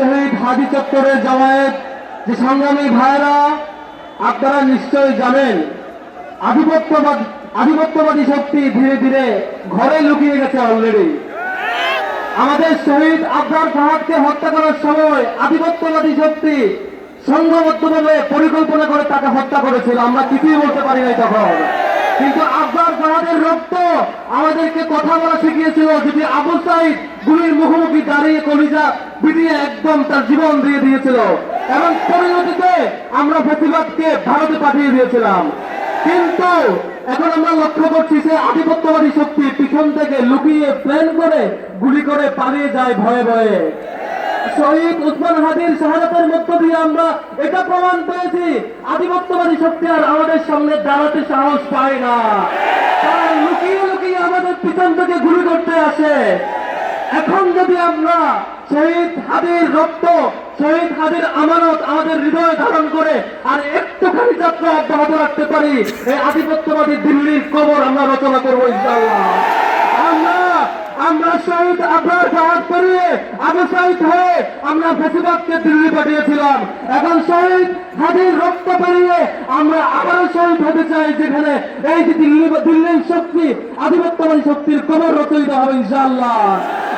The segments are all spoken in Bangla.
শহীদ হাজি চত্বরে জামায়াত, যে সংগ্রামী ভাইরা আপনারা নিশ্চয়ই জানেন, আধিপত্যবাদ, আধিপত্যবাদী শক্তি ধীরে ধীরে ঘরে লুকিয়ে গেছে অলরেডি আমাদের শহীদ আবরার ফাহাদকে হত্যা করার সময় আধিপত্যবাদী শক্তি সংঘবদ্ধভাবে পরিকল্পনা করে তাকে হত্যা করেছিল। আমরা কিছুই বলতে পারি নাই তখন। কিন্তু আবরার ফাহাদের রক্ত আমাদেরকে কথা বলা শিখিয়েছিল। যদি আবু সাইদ গুলির দাঁড়িয়ে কলিজা বিটিয়ে একদম তার জীবন দিয়ে দিয়েছিল। এবং পরিণতিতে আমরা প্রতিবাদকে ভারতে পাঠিয়ে দিয়েছিলাম। কিন্তু এখন আমরা লক্ষ্য করছি সে আধিপত্যবাদী শক্তি পিছন থেকে লুকিয়ে প্ল্যান করে, গুলি করে পালিয়ে যায় ভয়ে ভয়ে। শহীদ উসমান হাদির শাহাদাতের মধ্য দিয়ে আমরা এটা প্রমাণ পেয়েছি, আধিপত্যবাদী শক্তি আর আমাদের সামনে দাঁড়াতে সাহস পায় না। তারা লুকিয়ে লুকিয়ে আমাদের পিছন থেকে গুলি করতে আসে। এখন যদি আমরা শহীদ হাদির রক্ত, শহীদ হাদির আমানত আমাদের হৃদয়ে ধারণ করে আর একটুখানি যাত্রা অব্যাহত রাখতে পারি, এই আধিপত্যবাদী দিল্লির কবর আমরা রচনা করব আমরা আমরা শহীদ আবরার জাহাজ করিয়ে আবু শহীদ হয়ে আমরা ফেসিবাদকে দিল্লি পাঠিয়েছিলাম। এখন শহীদ হাদির রক্ত পেরিয়ে আমরা আবারও শহীদ হতে চাই, যেখানে এই যে দিল্লি, দিল্লির শক্তি, আধিপত্যবাদী শক্তির কবর রচয়িত হবে ইনশাল্লাহ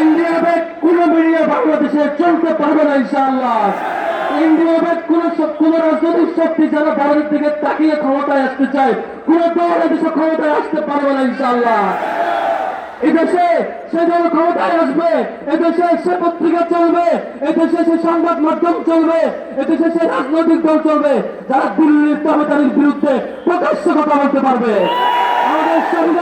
ইন্ডিয়া ব্যাগ কোন মিডিয়া বাংলাদেশে চলতে পারবে না ইনশাআল্লাহ। ইন্ডিয়া ব্যাগ কোন কোন রাজনৈতিক শক্তি যারা ভারতের দিকে তাকিয়ে ক্ষমতায় আসতে চায়, কোন দল এদেশে ক্ষমতায় আসতে পারবে না ইনশাআল্লাহ। এদেশে সে দল ক্ষমতায় আসবে, এদেশে সে পত্রিকা চলবে, এদেশে সে সংবাদ মাধ্যম চলবে, এদেশে সে রাজনৈতিক দল চলবে, যারা দিল্লির তহতারির বিরুদ্ধে প্রকাশ্য কথা বলতে পারবে। আমাদের শহীদেরা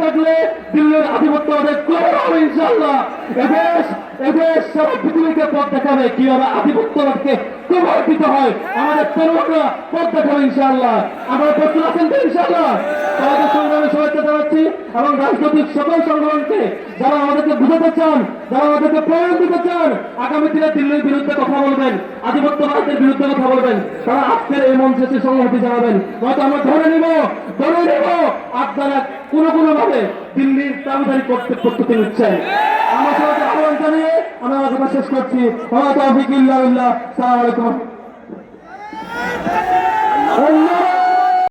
থাকলে দিল্লির আধিপত্যবাদের কবর হবে ইনশাআল্লাহ। এদেশ এদেশ সারা পৃথিবীকে পথ দেখাবে, কীভাবে আধিপত্যবাদকে কবর দিতে হয়, আমাদের তরুণরা পথ দেখাবে ইনশাআল্লাহ। আমরা প্রস্তুত আছেন তো ইনশাআল্লাহ? আমাদের সংগ্রামে শুভেচ্ছা জানাচ্ছি এবং রাজনৈতিক সকল সংগঠনকে যারা আমাদেরকে বুঝাতে চান, যারা আমাদেরকে দিতে চান, আগামী দিনে দিল্লির বিরুদ্ধে কথা বলবেন আধিপত্যবাদের বিরুদ্ধে কথা বলবেন। তারা আজকের এই মঞ্চে সংহতি জানাবেন। হয়তো আমরা ধরে নিব ধরে নিব। আপনারা কোনো কোনো ভাবে দিল্লির দাবিদারি করতে প্রস্তুতি নিচ্ছেন। আমরা সবাইকে আহ্বান জানিয়ে আমি আমার কথা শেষ করছি। ওয়া